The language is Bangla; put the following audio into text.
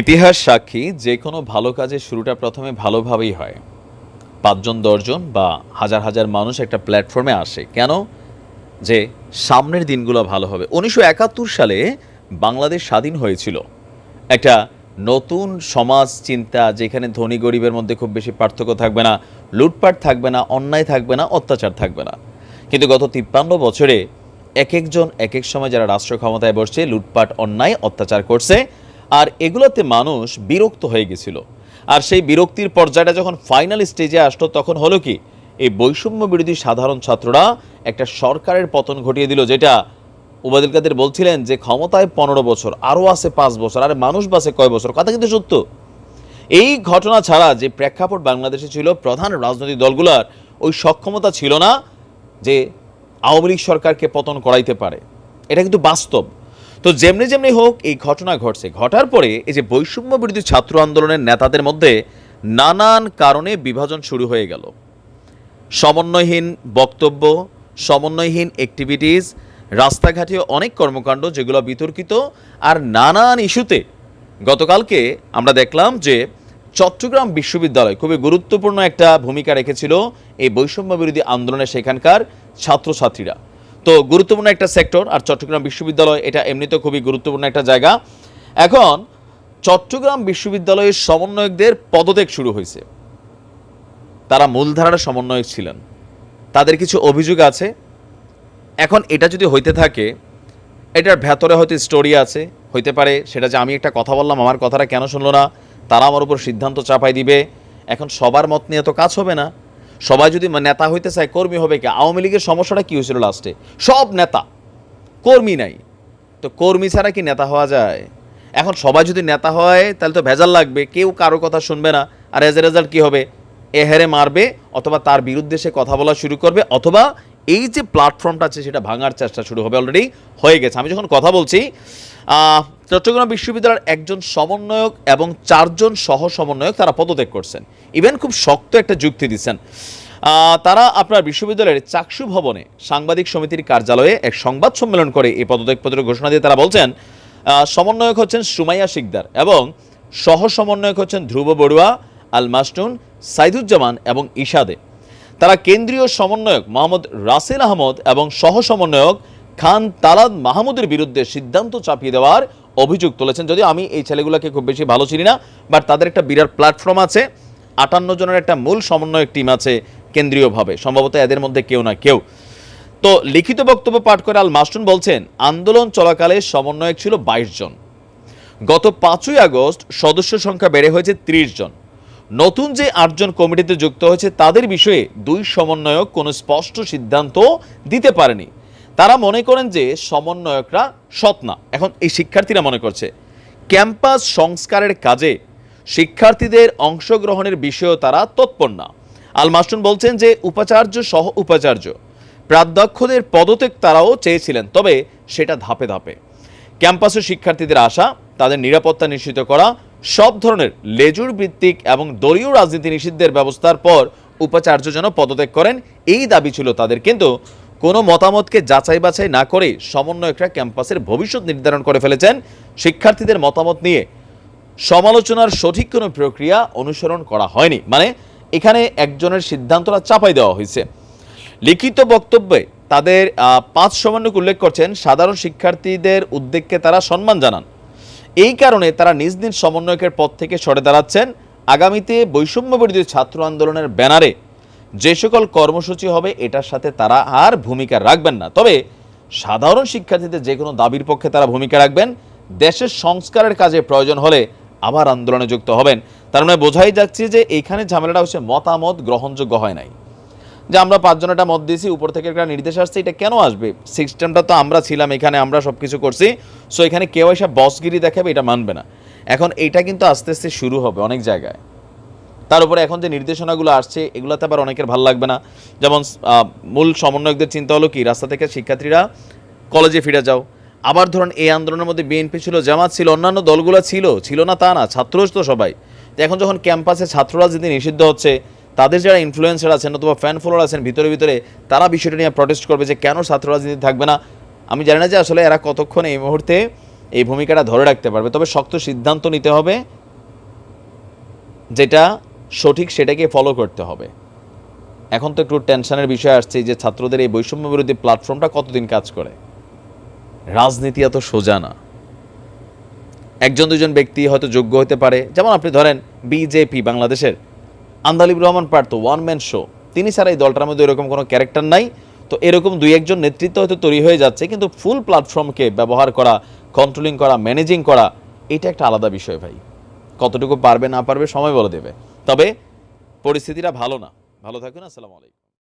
ইতিহাস সাক্ষী যে কোনো ভালো কাজের শুরুটা প্রথমে ভালোভাবেই হয়। পাঁচজন, দশজন বা হাজার হাজার মানুষ একটা প্ল্যাটফর্মে আসে। কেন? যে সামনের দিনগুলো ভালো হবে। উনিশশো একাত্তর সালে বাংলাদেশ স্বাধীন হয়েছিল। একটা নতুন সমাজ চিন্তা যেখানে ধনী গরিবের মধ্যে খুব বেশি পার্থক্য থাকবে না, লুটপাট থাকবে না, অন্যায় থাকবে না, অত্যাচার থাকবে না। কিন্তু গত তিপ্পান্ন বছরে এক একজন এক এক সময় যারা রাষ্ট্র ক্ষমতায় বসছে, লুটপাট, অন্যায়, অত্যাচার করছে আর এগুলোতে মানুষ বিরক্ত হয়ে গেছিল। আর সেই বিরক্তির পর্যায়টা যখন ফাইনাল স্টেজে আসলো, তখন হলো কি, এই বৈষম্য বিরোধী সাধারণ ছাত্ররা একটা সরকারের পতন ঘটিয়ে দিল, যেটা উবাদুল কাদের বলছিলেন যে ক্ষমতায় পনেরো বছর, আরও আছে পাঁচ বছর, আর মানুষ বাসে কয় বছর? কথা কিন্তু সত্য। এই ঘটনা ছাড়া যে প্রেক্ষাপট বাংলাদেশে ছিল, প্রধান রাজনৈতিক দলগুলোর ওই সক্ষমতা ছিল না যে আওয়ামী লীগ সরকারকে পতন করাইতে পারে। এটা কিন্তু বাস্তব। তো যেমনি যেমনি হোক, এই ঘটনা ঘটছে। ঘটার পরে এই যে বৈষম্য বিরোধী ছাত্র আন্দোলনের নেতাদের মধ্যে নানান কারণে বিভাজন শুরু হয়ে গেল। সমন্বয়হীন বক্তব্য, সমন্বয়হীন অ্যাক্টিভিটিস রাস্তাঘাটে অনেক কর্মকাণ্ড যেগুলো বিতর্কিত আর নানান ইস্যুতে গতকালকে আমরা দেখলাম যে চট্টগ্রাম বিশ্ববিদ্যালয় খুবই গুরুত্বপূর্ণ একটা ভূমিকা রেখেছিল এই বৈষম্য বিরোধী আন্দোলনে সেখানকার ছাত্রছাত্রীরা। তো গুরুত্বপূর্ণ একটা সেক্টর আর চট্টগ্রাম বিশ্ববিদ্যালয় এটা এমনিতেও খুবই গুরুত্বপূর্ণ একটা জায়গা। এখন চট্টগ্রাম বিশ্ববিদ্যালয়ের সমন্বয়কদের পদত্যাগ শুরু হয়েছে। তারা মূলধারার সমন্বয়ক ছিলেন। তাদের কিছু অভিযোগ আছে। এখন এটা যদি হইতে থাকে, এটার ভেতরে হয়তো স্টোরি আছে, হইতে পারে, সেটা যে আমি একটা কথা বললাম, আমার কথাটা কেন শুনলো না, তারা আমার উপর সিদ্ধান্ত চাপাই দিবে। এখন সবার মত নিয়ে তো কাজ হবে না। সবাই যদি নেতা হইতে চায়, কর্মী হবে কি? আওয়ামী লীগের সমস্যাটা কি হয়েছিল লাস্টে সব নেতা, কর্মী নাই। তো কর্মী ছাড়া কি নেতা হওয়া যায়? এখন সবাই যদি নেতা হয়, তাহলে তো ভেজাল লাগবে। কেউ কারও কথা শুনবে না। আর এজ এ রেজাল্ট কী হবে? এ হেরে মারবে, অথবা তার বিরুদ্ধে সে কথা বলা শুরু করবে, অথবা এই যে প্ল্যাটফর্মটা আছে, সেটা ভাঙার চেষ্টা শুরু হবে অলরেডি হয়ে গেছে। আমি যখন কথা বলছি চট্টগ্রাম বিশ্ববিদ্যালয়ের একজন সমন্বয়ক এবং চারজন সহ সমন্বয়ক তারা পদত্যাগ করছেন। ইভেন খুব শক্ত একটা যুক্তি দিচ্ছেন। তারা আপনার বিশ্ববিদ্যালয়ের চাকসু ভবনে সাংবাদিক সমিতির কার্যালয়ে এক সংবাদ সম্মেলন করে এই পদত্যাগ পত্রের ঘোষণা দিয়ে তারা বলছেন সমন্বয়ক হচ্ছেন সুমাইয়া শিকদার এবং সহ সমন্বয়ক হচ্ছেন ধ্রুব বড়ুয়া আল মাস্টুন সাইদুজ্জামান এবং ইশাদে। তারা কেন্দ্রীয় সমন্বয়ক মোহাম্মদ রাসেল আহমদ এবং সহ সমন্বয়ক খান তালাদ মাহমুদের বিরুদ্ধে সিদ্ধান্ত চাপিয়ে দেওয়ার অভিযোগ তুলেছেন। যদিও আমি এই ছেলেগুলোকে খুব বেশি ভালো চিনি না, বাট তাদের একটা বিরাট প্ল্যাটফর্ম আছে। আটান্ন জনের একটা মূল সমন্বয়ক টিম আছে কেন্দ্রীয়ভাবে। সম্ভবত এদের মধ্যে কেউ না কেউ। তো লিখিত বক্তব্য পাঠ করে আল মাস্টুন বলছেন, আন্দোলন চলাকালে সমন্বয়ক ছিল বাইশ জন। গত পাঁচই আগস্ট সদস্য সংখ্যা বেড়ে হয়েছে ত্রিশ জন। নতুন যে আটজন কমিটিতে যুক্ত হয়েছে, তাদের বিষয়ে দুই সমন্বয়ক কোনো স্পষ্ট সিদ্ধান্ত দিতে পারেনি। তারা মনে করেন যে সমন্বয়করা সৎ না। এখন এই শিক্ষার্থীরা মনে করছে, ক্যাম্পাস সংস্কারের কাজে শিক্ষার্থীদের অংশগ্রহণের বিষয়েও তারা তৎপর না। আল মাস্টুন বলছেন যে উপাচার্য সহ উপাচার্য, প্রাধ্যক্ষদের পদত্যাগ তারাও চেয়েছিলেন, তবে সেটা ধাপে ধাপে। ক্যাম্পাসে শিক্ষার্থীদের আসা তাদের নিরাপত্তা নিশ্চিত করা সব ধরনের লেজুর ভিত্তিক এবং দলীয় রাজনীতি নিষিদ্ধের ব্যবস্থার পর উপাচার্য যেন পদত্যাগ করেন, এই দাবি ছিল তাদের। কিন্তু কোনো মতামতকে যাচাই বাছাই না করে সমন্বয়করা ক্যাম্পাসের ভবিষ্যৎ নির্ধারণ করে ফেলেছেন। শিক্ষার্থীদের মতামত নিয়ে সমালোচনার সঠিক কোনো প্রক্রিয়া অনুসরণ করা হয়নি। মানে এখানে একজনের সিদ্ধান্তটা চাপাই দেওয়া হয়েছে। লিখিত বক্তব্যে তাদের পাঁচ সমন্বয়ক উল্লেখ করছেন। সাধারণ শিক্ষার্থীদের উদ্বেগকে তারা সম্মান জানান। এই কারণে তারা নিজ নিজ সমন্বয়কের পদ থেকে সরে দাঁড়াচ্ছেন আগামীতে বৈষম্য বিরোধী ছাত্র আন্দোলনের ব্যানারে। যে সকল কর্মসূচি হবে, এটার সাথে তারা আর ভূমিকা রাখবেন না। তবে সাধারণ শিক্ষার্থীদের যে কোনো দাবির পক্ষে তারা ভূমিকা রাখবেন। দেশের সংস্কারের কাজে প্রয়োজন হলে আবার আন্দোলনে যুক্ত হবেন। তার মানে বোঝাই যাচ্ছে যে এইখানে ঝামেলাটা হচ্ছে মতামত গ্রহণযোগ্য হয় নাই। যে আমরা পাঁচজন একটা মত দিয়েছি, উপর থেকে একটা নির্দেশ আসছে, এটা কেন আসবে? সিস্টেমটা তো আমরা ছিলাম এখানে, আমরা সব কিছু করছি। সো এখানে কেউ এসে বসগিরি দেখাবে, এটা মানবে না। এখন এটা কিন্তু আস্তে আস্তে শুরু হবে অনেক জায়গায়। তার উপরে এখন যে নির্দেশনাগুলো আসছে, এগুলোতে আবার অনেকের ভালো লাগবে না। যেমন মূল সমন্বয়কদের চিন্তা হলো কি, রাস্তা থেকে শিক্ষার্থীরা কলেজে ফিরে যাও। আবার ধরুন, এই আন্দোলনের মধ্যে বিএনপি ছিল, জামাত ছিল, অন্যান্য দলগুলো ছিল ছিল না তা না, ছাত্র তো সবাই। এখন যখন ক্যাম্পাসে ছাত্ররা যদি নিষিদ্ধ হচ্ছে তাদের যারা ইনফ্লুয়েন্সার আছেন অথবা ফ্যান ফলোয়ার আছেন, ভিতরে ভিতরে তারা বিষয়টা নিয়ে প্রটেস্ট করবে যে কেন ছাত্র রাজনীতি থাকবে না। আমি জানি না যে আসলে এরা কতক্ষণ এই মুহূর্তে এই ভূমিকাটা ধরে রাখতে পারবে। তবে শক্ত সিদ্ধান্ত নিতে হবে যেটা সঠিক সেটাকে ফলো করতে হবে। এখন তো একটু টেনশনের বিষয় আসছে যে ছাত্রদের এই বৈষম্য বিরোধী প্ল্যাটফর্মটা কতদিন কাজ করে? রাজনীতি এত সোজা না। একজন দুজন ব্যক্তি হয়তো যোগ্য হতে পারে। যেমন আপনি ধরেন বিজেপি বাংলাদেশের Andalib Rahman Partha one man show তিনি ছাড়া এই দলটার মধ্যে এরকম কোনো ক্যারেক্টার নাই। তো এরকম দুই একজন নেতৃত্ব হয়তো তৈরি হয়ে যাচ্ছে, কিন্তু ফুল প্ল্যাটফর্মকে ব্যবহার করা কন্ট্রোলিং করা ম্যানেজিং করা, এটা একটা আলাদা বিষয় ভাই। কতটুকু পারবে না পারবে সময় বলে দেবে। তবে পরিস্থিতিটা ভালো না। ভালো থাকুন, আসসালামু আলাইকুম।